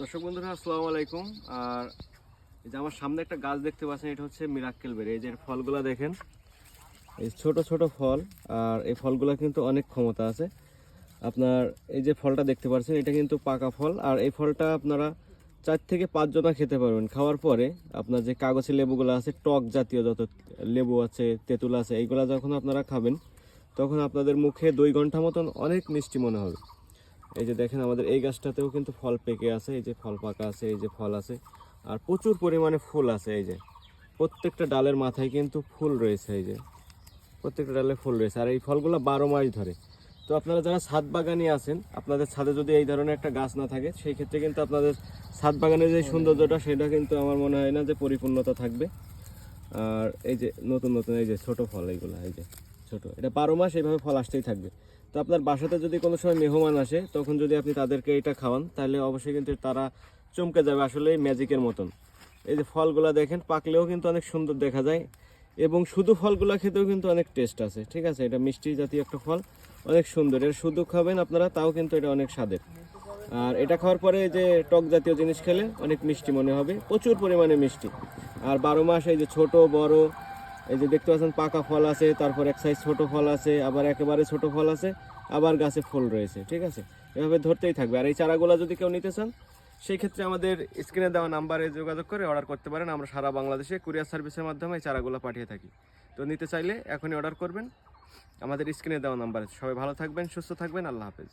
দর্শক বন্ধুরা, আসসালামু আলাইকুম। আর এই যে আমার সামনে একটা গাছ দেখতে পাচ্ছেন, এটা হচ্ছে মিরাক্কেল বেরি এই যে ফলগুলা দেখেন, এই ছোট ছোট ফল, আর এই ফলগুলা কিন্তু অনেক ক্ষমতা আছে। আপনার এই যে ফলটা দেখতে পাচ্ছেন, এটা কিন্তু পাকা ফল। আর এই ফলটা আপনারা চার থেকে পাঁচ জনা খেতে পারবেন। খাওয়ার পরে আপনার যে কাগজে লেবুগুলো আছে, টক জাতীয় যত লেবু আছে, তেঁতুল আছে, এইগুলা যখন আপনারা খাবেন, তখন আপনাদের মুখে দুই ঘণ্টা মতন অনেক মিষ্টি মনে হবে। এই যে দেখেন আমাদের এই গাছটাতেও কিন্তু ফল পেকে আছে, এই যে ফল পাকা আছে, এই যে ফল আছে। আর প্রচুর পরিমাণে ফুল আছে, এই যে। প্রত্যেকটা ডালের মাথায় কিন্তু ফুল রয়েছে, এই যে। প্রত্যেকটা ডালে ফুল রয়েছে। আর এই ফলগুলো বারো মাস ধরে। তো আপনারা যারা ছাদ বাগানি আছেন, আপনাদের ছাদে যদি এই ধরনের একটা গাছ না থাকে, সেই ক্ষেত্রে কিন্তু আপনাদের ছাদ বাগানের যে সৌন্দর্যটা, সেটা কিন্তু আমার মনে হয় না যে পরিপূর্ণতা থাকবে। আর এই যে নতুন নতুন, এই যে ছোট ফল এইগুলো, এই যে। ছোট। এটা বারো মাস এইভাবে ফল আসতেই থাকবে। তো আপনার বাসাতে যদি কোনো সময় মেহমান আসে, তখন যদি আপনি তাদেরকে এটা খাওয়ান, তাহলে অবশ্যই কিন্তু তারা চমকে যাবে আসলে ম্যাজিকের মতন। এই যে ফলগুলো দেখেন, পাকলেও কিন্তু অনেক সুন্দর দেখা যায়। এবং শুধু ফলগুলো খেতেও কিন্তু অনেক টেস্ট আছে, ঠিক আছে? এটা মিষ্টি জাতীয় একটা ফল, অনেক সুন্দর। এটা শুধু খাবেন আপনারা, তাও কিন্তু এটা অনেক স্বাদের। আর এটা খাওয়ার পরে যে টক জাতীয় জিনিস খেলে অনেক মিষ্টি মনে হবে, প্রচুর পরিমাণে মিষ্টি। আর বারো মাস এই যে ছোট, বড় এই যে দেখতে পাচ্ছেন, পাকা ফল আছে, তারপর এক সাইজ ছোট ফল আছে, আবার একেবারে ছোট ফল আছে, আবার গাছে ফুল রয়েছে, ঠিক আছে? এভাবে ধরতেই থাকবে। আর এই চারাগুলো যদি কেউ নিতে চান, সেই ক্ষেত্রে আমাদের স্ক্রিনে দেওয়া নাম্বারে যোগাযোগ করে অর্ডার করতে পারেন। আমরা সারা বাংলাদেশে কুরিয়ার সার্ভিসের মাধ্যমে এই চারাগুলো পাঠিয়ে থাকি। তো নিতে চাইলে এখনই অর্ডার করবেন। আমাদের স্ক্রিনে দেওয়া নাম্বারে সবাই ভালো থাকবেন, সুস্থ থাকবেন। আল্লাহ হাফেজ।